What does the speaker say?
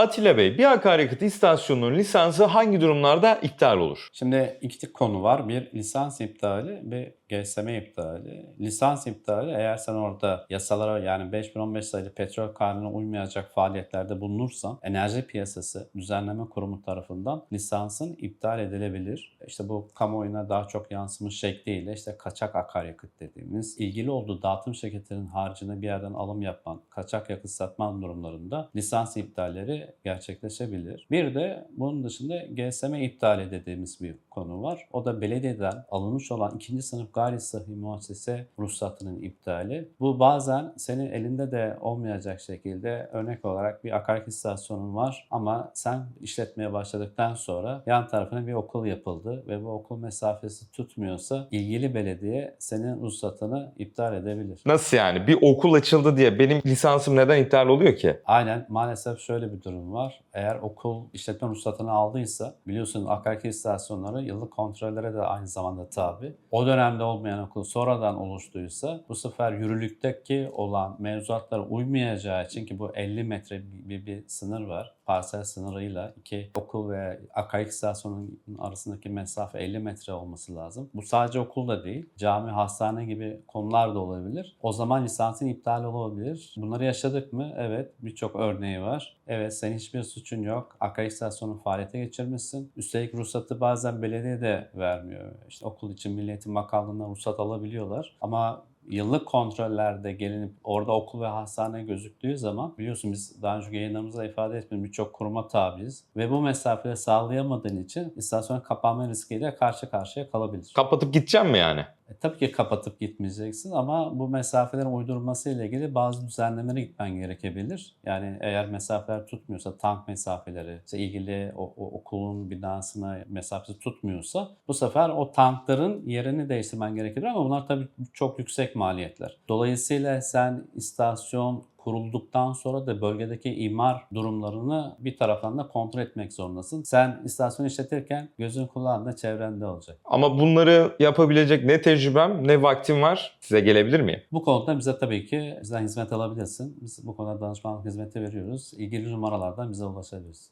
Atilla Bey, bir akaryakıt istasyonunun lisansı hangi durumlarda iptal olur? Şimdi iki konu var. Bir lisans iptali ve GSM iptali. Lisans iptali eğer sen orada yasalara yani 5015 sayılı petrol kanununa uymayacak faaliyetlerde bulunursan enerji piyasası düzenleme kurumu tarafından lisansın iptal edilebilir. İşte bu kamuoyuna daha çok yansımış şekliyle işte kaçak akaryakıt dediğimiz ilgili olduğu dağıtım şirketinin haricinde bir yerden alım yapan kaçak yakıt satma durumlarında lisans iptalleri gerçekleşebilir. Bir de bunun dışında GSM iptali dediğimiz bir konu var. O da belediyeden alınmış olan ikinci sınıf gayri sahi muassese ruhsatının iptali. Bu bazen senin elinde de olmayacak şekilde örnek olarak bir akaryakıt istasyonun var ama sen işletmeye başladıktan sonra yan tarafına bir okul yapıldı ve bu okul mesafesi tutmuyorsa ilgili belediye senin ruhsatını iptal edebilir. Nasıl yani? Bir okul açıldı diye benim lisansım neden iptal oluyor ki? Aynen maalesef şöyle bir durum var. Eğer okul işletme ruhsatını aldıysa biliyorsun akaryakıt istasyonları yıllık kontrollere de aynı zamanda tabi. O dönemde olmayan okul sonradan oluştuysa bu sefer yürürlükteki olan mevzuatlara uymayacağı için ki bu 50 metre bir, bir sınır var. Parsel sınırıyla iki okul ve akaryakıt istasyonunun arasındaki mesafe 50 metre olması lazım. Bu sadece okul da değil. Cami, hastane gibi konular da olabilir. O zaman lisansın iptal olabilir. Bunları yaşadık mı? Evet. Birçok örneği var. Evet senin hiçbir suçun yok. Akaryakıt istasyonunu faaliyete geçirmişsin. Üstelik ruhsatı bazen belediye de vermiyor. İşte okul için Milli Eğitim Bakanlığı'ndan ruhsat alabiliyorlar. Ama yıllık kontrollerde gelinip orada okul ve hastane gözüktüğü zaman biliyorsun biz daha önce yayınlarımızda ifade etmiyoruz birçok kuruma tabiiz ve bu mesafeyi sağlayamadığın için istasyonun kapanma riskiyle karşı karşıya kalabilir. Kapatıp gideceğim mi yani? E, tabii ki kapatıp gitmeyeceksin ama bu mesafelerin uydurulması ile ilgili bazı düzenlemelere gitmen gerekebilir. Yani eğer mesafeler tutmuyorsa, tank mesafeleri, işte ilgili o, o okulun binasına mesafesi tutmuyorsa bu sefer o tankların yerini değiştirmen gerekebilir ama bunlar tabii çok yüksek maliyetler. Dolayısıyla sen istasyon kurulduktan sonra da bölgedeki imar durumlarını bir taraftan da kontrol etmek zorundasın. Sen istasyon işletirken gözün kulağında çevrende olacak. Ama bunları yapabilecek ne tecrübem ne vaktim var. Size gelebilir miyim? Bu konuda bize tabii ki bizden hizmet alabilirsin. Biz bu konuda danışmanlık hizmeti veriyoruz. İlgili numaralardan bize ulaşabilirsin.